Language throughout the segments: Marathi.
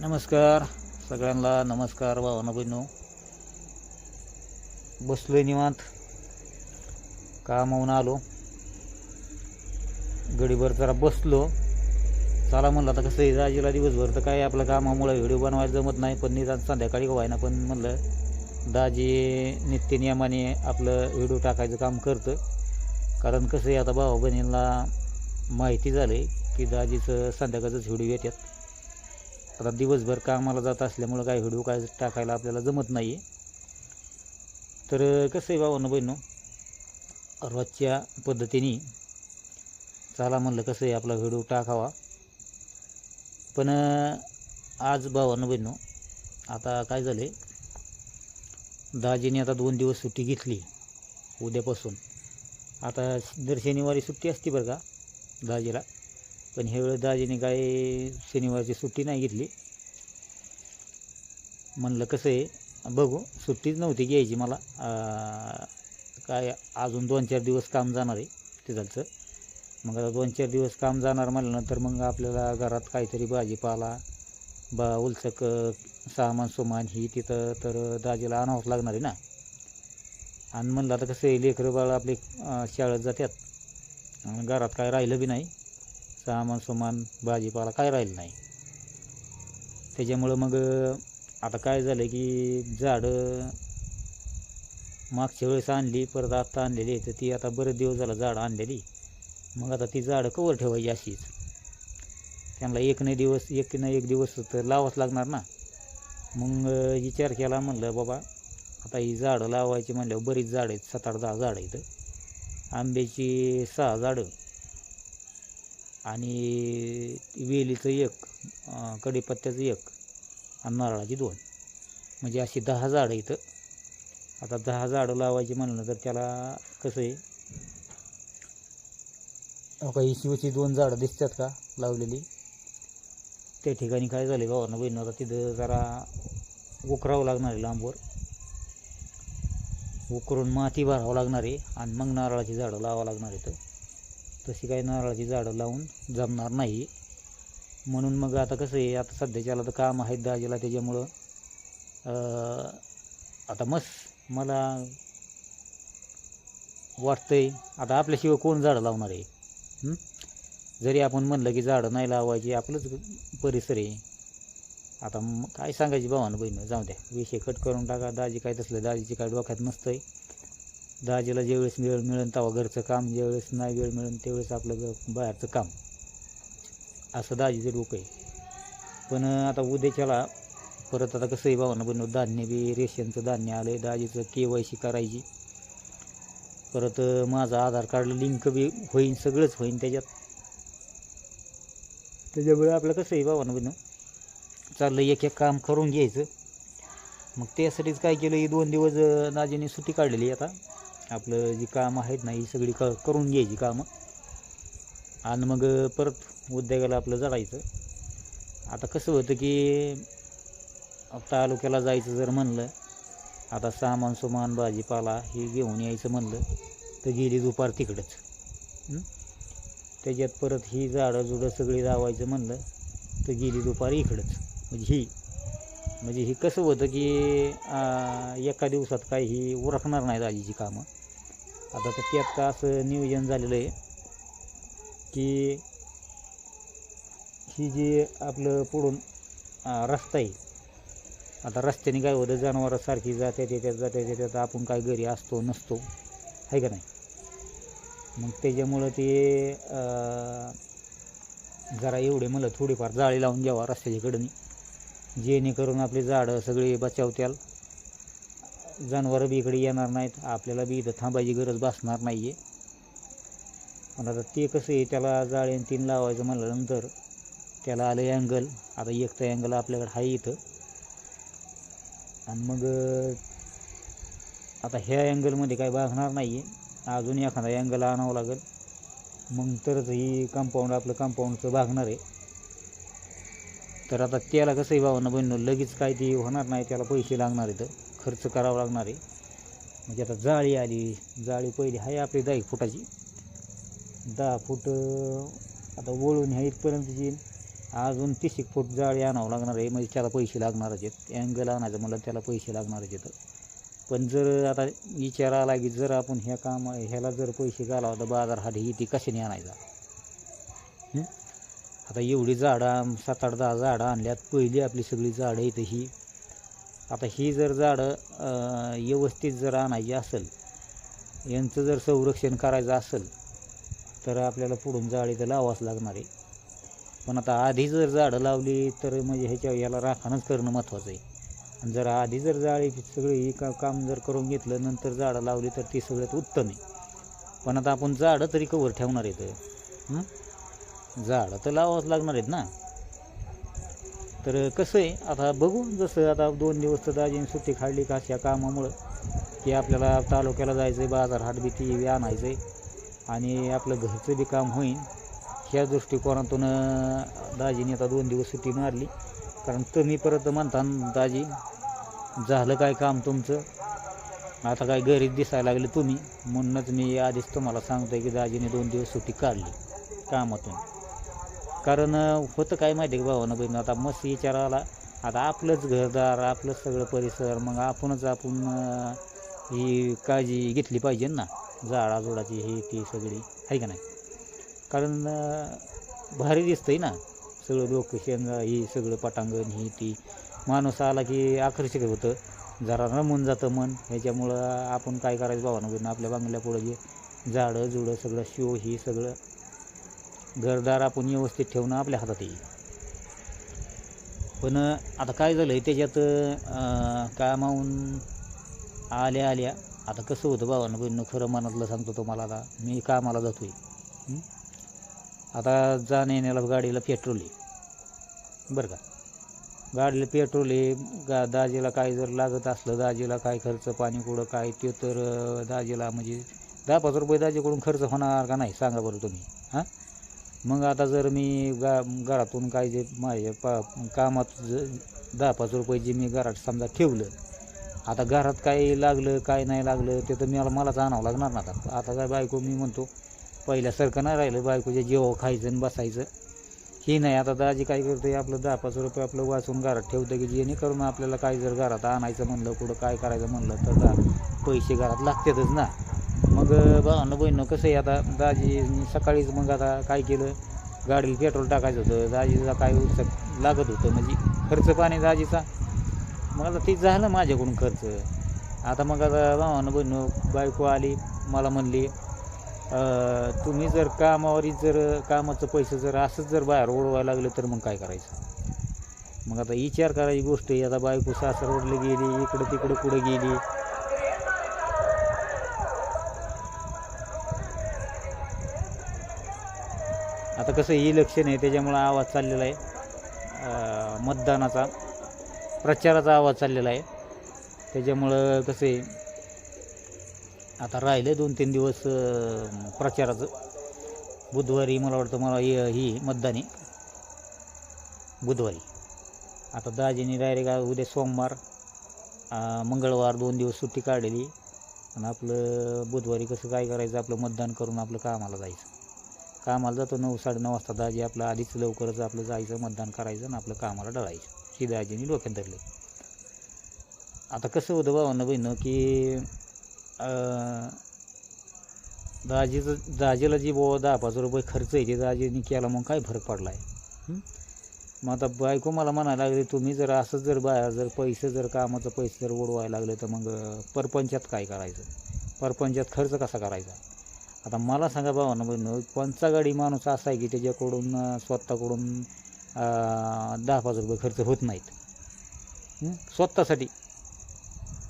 नमस्कार. सगळ्यांना नमस्कार भावना बहिणो. बसलोय निवांत. कामावून आलो. गडीभर जरा बसलो. चला म्हणलं आता कसं आहे दिवसभर तर काय आपलं कामामुळे व्हिडिओ बनवायला जमत नाही पण निदान संध्याकाळी व्हायना पण म्हणलं दाजी नित्यनियमाने आपलं व्हिडिओ टाकायचं काम करतं. कारण कसं आहे आता भाऊ बहिणींना माहिती झालं आहे की दाजीचं संध्याकाळचंच व्हिडिओ येतात आता दिवसभर कामाला जात असल्यामुळं काय व्हिडिओ काय टाकायला आपल्याला जमत नाही आहे तर कसं आहे भावानं बहिणो? रोजच्या पद्धतीने चला म्हणलं कसं आहे आपला व्हिडिओ टाकावा. पण आज भावानं बहिणो आता काय झालं आहे दाजीने आता दोन दिवस सुट्टी घेतली उद्यापासून. आता दर शनिवारी सुट्टी असते बरं का दाजीला? पण ह्यावेळेस दाजीने काय शनिवारची सुट्टी नाही घेतली. म्हणलं कसं आहे बघू. सुट्टीच नव्हती घ्यायची मला. काय अजून दोन चार दिवस काम जाणार आहे तिथलचं. मग आता दोन चार दिवस काम जाणार म्हणल्यानंतर मग आपल्याला घरात काहीतरी भाजीपाला बा उलचक सामान सुमान ही तिथं तर दाजीला आणावंच लागणार आहे ना. आणि म्हणलं आता कसं आहे लेकरं बाळ आपले शाळेत जातात. घरात काय राहिलं बी नाही. सामान सुमान भाजीपाला काय राहिलं नाही. त्याच्यामुळं मग आता काय झालं की झाडं मागच्या वेळेस आणली परत आत्ता आणलेली आहे तर ती आता बरेच दिवस झालं झाडं आणलेली. मग आता ती झाडं कवर ठेवायची अशीच. त्यांना एक नाही दिवस एक ना एक दिवस तर लावाच लागणार ना. मग विचार केला म्हणलं बाबा आता ही झाडं लावायची म्हणल्यावर बरीच झाडं आहेत सात आठ दहा झाडं आहेत. आंब्याची सहा झाडं आणि वेलीचं एक कडीपत्त्याचं कढीपत्त्याचं एक आणि नारळाची दोन. म्हणजे अशी दहा झाडं इथं. आता दहा झाडं लावायची म्हणलं तर त्याला कसं आहे? काही शिवची दोन झाडं दिसतात का लावलेली? त्या ठिकाणी काय झाले भावांना बहिणी आता तिथं जरा उकरावं लागणार आहे लांबवर. उकरून माती भरावं लागणार आहे आणि मग नारळाची झाडं लावावं लागणार आहे तर तशी काही नारळाची झाडं लावून जमणार नाही. म्हणून मग आता कसं आहे आता सध्याच्याला तर काम आहेत दाजीला त्याच्यामुळं आता मस मला वाटतंय आता आपल्याशिवाय कोण झाडं लावणार आहे? जरी आपण म्हणलं की झाडं नाही लावायची आपलंच परिसर आहे. आता काय सांगायची भावानं बहिणं जाऊ द्या विषय कट करून टाका. दाजी काय तसलं दाजीची काय डोक्यात नसतंय. दाजीला ज्यावेळेस वेळ मिळेल तेव्हा घरचं काम ज्यावेळेस नाही वेळ मिळेल त्यावेळेस आपलं बाहेरचं काम. असं दाजीचं डोकं आहे. पण आता उद्याच्याला परत आता कसं आहे भावानं बनव धान्य बी रेशनचं धान्य आलं आहे दाजीचं के वाय सी करायची. परत माझं आधार कार्ड लिंक बी होईन सगळंच होईन त्याच्यात. त्याच्यामुळे आपलं कसं आहे भावानं बनव चाललं एक एक काम करून घ्यायचं. मग त्यासाठीच काय केलं ही दोन दिवस दाजीने सुट्टी काढलेली आहे आता. आपलं जी कामं आहेत ना ही सगळी क करून घ्यायची कामं. आणि मग परत उद्योगाला आपलं जळायचं. आता कसं होतं की तालुक्याला जायचं जर म्हणलं आता सामान सुमान भाजीपाला हे घेऊन यायचं म्हणलं तर गेली दुपार तिकडंच. त्याच्यात परत ही झाडं जुडं सगळी लावायचं म्हणलं तर गेली दुपार इकडंच. म्हणजे ही म्हणजे ही कसं होतं की एका दिवसात काही ही उरकणार नाही आजीची कामं. आता तर त्यात असं नियोजन झालेलं आहे की ही जी आपलं पुढून रस्ता आहे आता रस्त्याने काय होतं जनावरासारखी जात्यात येत्यात जात्यात त्याच्यात आपण काय घरी असतो नसतो आहे का नाही? मग त्याच्यामुळं ते जरा एवढे मला थोडीफार जाळी लावून घ्यावा रस्त्याच्या कडनी जेणेकरून आपली झाडं सगळी बचावत्याल जनावरं बी इकडे येणार नाहीत. आपल्याला बी इथं थांबायची गरज भासणार नाही आहे पण आता ते कसं आहे त्याला जाळे आणि तीन लावायचं म्हणल्यानंतर त्याला आलं अँगल आता एक तर अँगल आपल्याकडे आहे इथं. आणि मग आता ह्या अँगलमध्ये काय भागणार नाही आहे अजून एखादा अँगल आणावं लागेल. मग तरच ही कंपाऊंड आपलं कंपाऊंडचं भागणार आहे. तर आता त्याला कसं आहे बनणं लगेच काय ते होणार नाही त्याला पैसे लागणार आहेत खर्च करावा लागणार आहे. म्हणजे आता जाळी आली जाळी पहिली आहे आपली दहा एक फुटाची. दहा फूट आता वळून ह्या इथपर्यंत येईल अजून तीस एक फूट जाळी आणावं लागणार आहे. म्हणजे त्याला पैसे लागणारच आहेत. अँगल आणायचं मला त्याला पैसे लागणारच आहेत. पण जर आता विचार आला की जर आपण ह्या काम ह्याला जर पैसे घालावं तर बाजार हाट ही ती कशाने आणायचा? आता एवढी झाडं सात आठ दहा झाडं आणल्यात. पहिली आपली सगळी झाडं इथं ही आता ही जर झाडं व्यवस्थित जर आणायची असेल यांचं जर संरक्षण करायचं असेल तर आपल्याला पुढून जाळी तर लावावंच लागणार आहे. पण आता आधी जर झाडं लावली तर म्हणजे ह्याच्या याला राखणच करणं महत्त्वाचं आहे. आणि जर आधी जर जाळी सगळी का काम जर करून घेतलं नंतर झाडं लावली तर ती सगळ्यात उत्तम आहे. पण आता आपण झाडं तरी कवर ठेवणार आहेत. झाडं तर लावावंच लागणार आहेत ना. तर कसं आहे आता बघू जसं आता दोन दिवस तर दाजीने सुट्टी काढली का अशा कामामुळं की आपल्याला तालुक्याला जायचं आहे बाजार हाट बी ती बी आणायचं आहे आणि आपलं घरचं बी काम होईल ह्या दृष्टिकोनातून दाजीने आता दोन दिवस सुट्टी मारली. कारण तुम्ही परत म्हणता दाजी झालं काय काम तुमचं? आता काय घरीच दिसायला लागले तुम्ही. म्हणूनच मी आधीच तुम्हाला सांगतोय की दाजीने दोन दिवस सुट्टी काढली कामातून. कारण होतं काय माहिती आहे का भावानं बहीण? आता मस्त विचार आला. आता आपलंच घरदार आपलंच सगळं परिसर मग आपणच आपण ही काळजी घेतली पाहिजे ना. झाडाझुडाची ही ती सगळी. आहे का नाही? कारण भारी भारी दिसतंय ना. सगळं लोकेशन ही सगळं पटांगण ही ती. माणूस आला की आकर्षक होतं. जरा रमून जातं मन. ह्याच्यामुळं आपण काय करायचं भावानं बहीण आपल्या बांगल्यापुढं जे झाडं जुडं सगळं शो ही सगळं. घरदार आपण व्यवस्थित ठेवणं आपल्या हातात येईल पण आता काय झालं आहे त्याच्यात कामाहून आल्या आल्या आता कसं होतं बाबांना बहिणं खरं मनातलं सांगतो तुम्हाला आता मी कामाला जातो आहे आता जाण्या येण्याला गाडीला पेट्रोल आहे. बरं का? गाडीला पेट्रोल आहे गा दाजीला काय जर लागत असलं दाजीला काय खर्च पाणी कुठं काय ते तर दाजीला म्हणजे दहा पाच रुपये दाजीकडून खर्च होणार का नाही सांगा बरं तुम्ही. मग आता जर मी गा घरातून काय जे माझ्या पा कामात ज दहा पाच रुपये जे मी घरात समजा ठेवलं आता घरात काय लागलं काय नाही लागलं ते तर मला मलाच आणावं लागणार ना आता. आता काय बायको मी म्हणतो पहिल्यासारखं नाही राहिलं बायकोच्या जेव्हा खायचं आणि बसायचं. हे नाही आता दाजी काय करते आपलं दहा पाच रुपये आपलं वाचून घरात ठेवतं की जेणेकरून आपल्याला काय जर घरात आणायचं म्हणलं कुठं काय करायचं म्हणलं तर पैसे घरात लागतातच ना. मग भावानं बहिणं कसं आहे आता दाजी सकाळीच मग आता काय केलं? गाडीला पेट्रोल टाकायचं होतं. दाजीचा काय उत्सव लागत होतं? म्हणजे खर्च पाणी दाजीचा? मग आता ते झालं माझ्याकडून खर्च. आता मग आता भावानं बहिणं बायको आली मला म्हणली तुम्ही जर कामावरी जर कामाचं पैसे जर असंच जर बाहेर ओढवायला लागलं तर मग काय करायचं? मग आता विचार करायची गोष्ट आहे. आता बायको सासरवडली गेली इकडं तिकडं कुठं गेली? आता कसं इलेक्शन आहे त्याच्यामुळं आवाज चाललेला आहे. मतदानाचा प्रचाराचा आवाज चाललेला आहे. त्याच्यामुळं कसं आहे आता राहिलं दोन तीन दिवस प्रचाराचं. बुधवारी मला वाटतं मला ही ही मतदानी बुधवारी. आता दाजीने डायरेक्ट उद्या सोमवार मंगळवार दोन दिवस सुट्टी काढलेली आणि आपलं बुधवारी कसं काय करायचं आपलं मतदान करून आपलं कामाला जायचं. कामाला जातो नऊ साडेनऊ वाजता दाजी आपलं आधीच लवकरच आपलं जायचं मतदान करायचं आणि आपलं कामाला डळायचं. ही दाजीने डोक्यात धरले. आता कसं होतं भावानं बहिणं की दाजीचं दाजीला जी बाबा दहा पाच रुपये खर्च आहे ते दाजीने केला मग काय फरक पडला आहे मग आता बायको मला म्हणायला लागले तुम्ही जर असंच जर बाहेर जर पैसे जर कामाचं पैसे जर ओढवायला लागले तर मग परपंचात काय करायचं? परपंचात खर्च कसा करायचा? आता मला सांगा भावांना बहिणं कोणचा गाडी माणूस असा आहे की त्याच्याकडून स्वतःकडून दहा पाच रुपये खर्च होत नाहीत? स्वतःसाठी.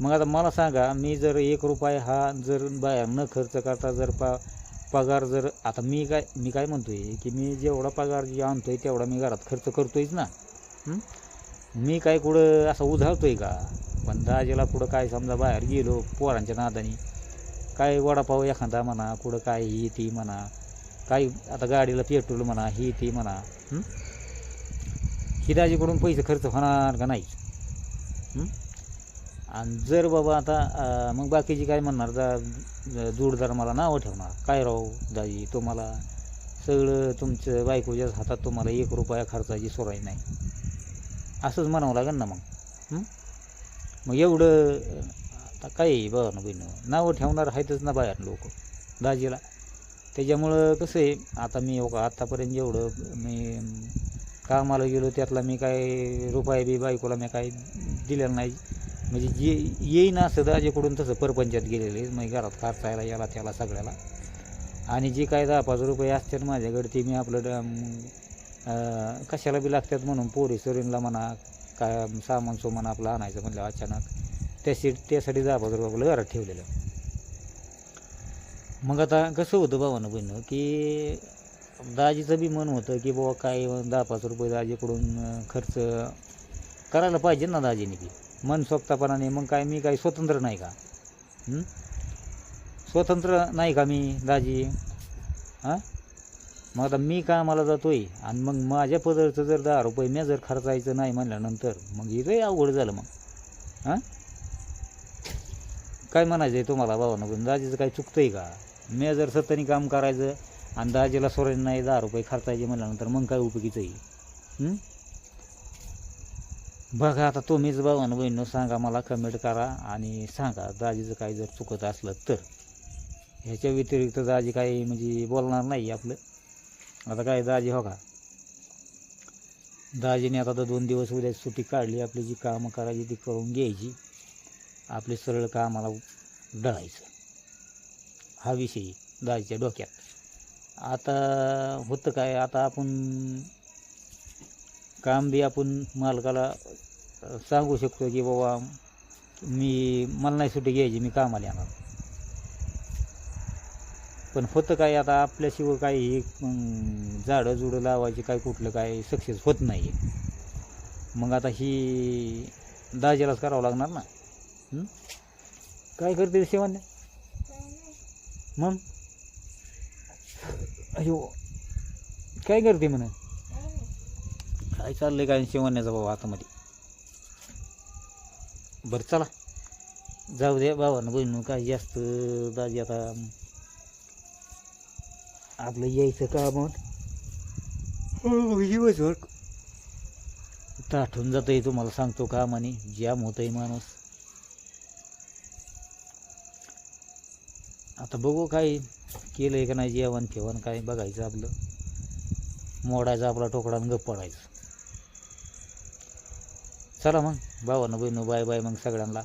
मग आता मला सांगा मी जर एक रुपये हा जर बाहेर न खर्च करता जर पा पगार जर आता मी काय मी काय म्हणतो आहे की मी जेवढा पगार जे आहे तेवढा मी घरात खर्च करतोयच ना. मी काय कुठं असं उधाळतोय का? पण दाजेला कुठं काय समजा बाहेर गेलो पोरांच्या नादानी काय वडापाव एखादा म्हणा कुठं काय ही ती म्हणा काही आता गाडीला पेट्रोल म्हणा ही ती म्हणा हं? ही दाजीकडून पैसे खर्च होणार का नाही? आणि जर बाबा आता मग बाकीची काय म्हणणार? जा जोडदार मला नावं ठेवणार. काय राहू दाजी तुम्हाला सगळं तुमचं बायकोच्याच हातात तुम्हाला एक रुपया खर्चाची सोराई नाही. असंच म्हणावं लागेल ना मग? मग एवढं आता काय बघा ना बहिणं. नावं ठेवणार आहेतच ना बाहेर लोक. दाजीला. त्याच्यामुळं कसं आहे आता मी हो का आत्तापर्यंत जेवढं मी कामाला गेलो त्यातला मी काय रुपये बी बायकोला मी काय दिलेलं नाही. म्हणजे जे येईन असं दाजीकडून तसं परपंचात गेलेले मग घरात खर्चायला याला त्याला सगळ्याला. आणि जे काय दहा पाच रुपये असतात माझ्याकडे ते मी आपलं ड- कशाला बी लागतात म्हणून पोरी सोरींला म्हणा काय सामान सुमान आपलं आणायचं म्हटलं अचानक. त्याशी त्यासाठी दहा पाच रुपये आपलं घरात ठेवलेलं. मग आता कसं होतं भावानं बहिणं की दाजीचं बी मन होतं की बाबा काय दहा पाच रुपये दाजीकडून खर्च करायला पाहिजे ना दाजीने बी. मन सोक्तापणाने मग काय मी काय स्वतंत्र नाही का? स्वतंत्र नाही का मी दाजी? हां? मग आता मी कामाला जातो आहे आणि मग माझ्या पदरचं जर दहा रुपये मी जर खर्चायचं नाही म्हणल्यानंतर मग हे काही अवघड झालं मग. हां? काय म्हणायचं आहे तुम्हाला भावानं? पण दाजीचं काय आहे का? मी जर सत्तानी काम करायचं आणि दाजीला सोडायचं नाही दहा रुपये खर्चायचे म्हटल्यानंतर मग काय उपयोगीचं आहे? बघा आता तुम्हीच भावानं बहिणं सांगा मला कमेंट करा आणि सांगा दाजीचं काय जर चुकत असलं तर. ह्याच्या व्यतिरिक्त दाजी काही म्हणजे बोलणार नाही आपलं. आता काय दाजी हो का? दाजीने आता तर दोन दिवस उद्या सुट्टी काढली आपली जी कामं करायची ती करून घ्यायची. आपले सरळ कामाला डळायचं. हा विषय दाजीच्या डोक्यात. आता होतं काय आता आपण काम बी आपण मालकाला सांगू शकतो की बाबा मी मला नाही सुट्टी घ्यायची मी कामाला येणार. पण होतं काय आता आपल्याशिवाय काही झाडं जुडं लावायची काय कुठलं काय सक्सेस होत नाही मग आता ही दाजीलाच करावं लागणार ना. हं? काय करते शिवान्या मग? अयो काय करते म्हणे? काय चाललंय काय शिवण्याचा बाबा हातामध्ये? बरं चला. जाऊ द्या भावानं बहिणू काय जास्त दाजी आता आपलं यायचं काम दिवसभर. ताठून जातंय तुम्हाला सांगतो कामाने. जाम होतंय माणूस. आता बघू काय केलंय का नाही जेवण ठेवण काय बघायचं आपलं. मोडायचं आपला टोकडा आणि गप्प पडायचं. चला मग भावानं बहिणू बाय बाय मग सगळ्यांना.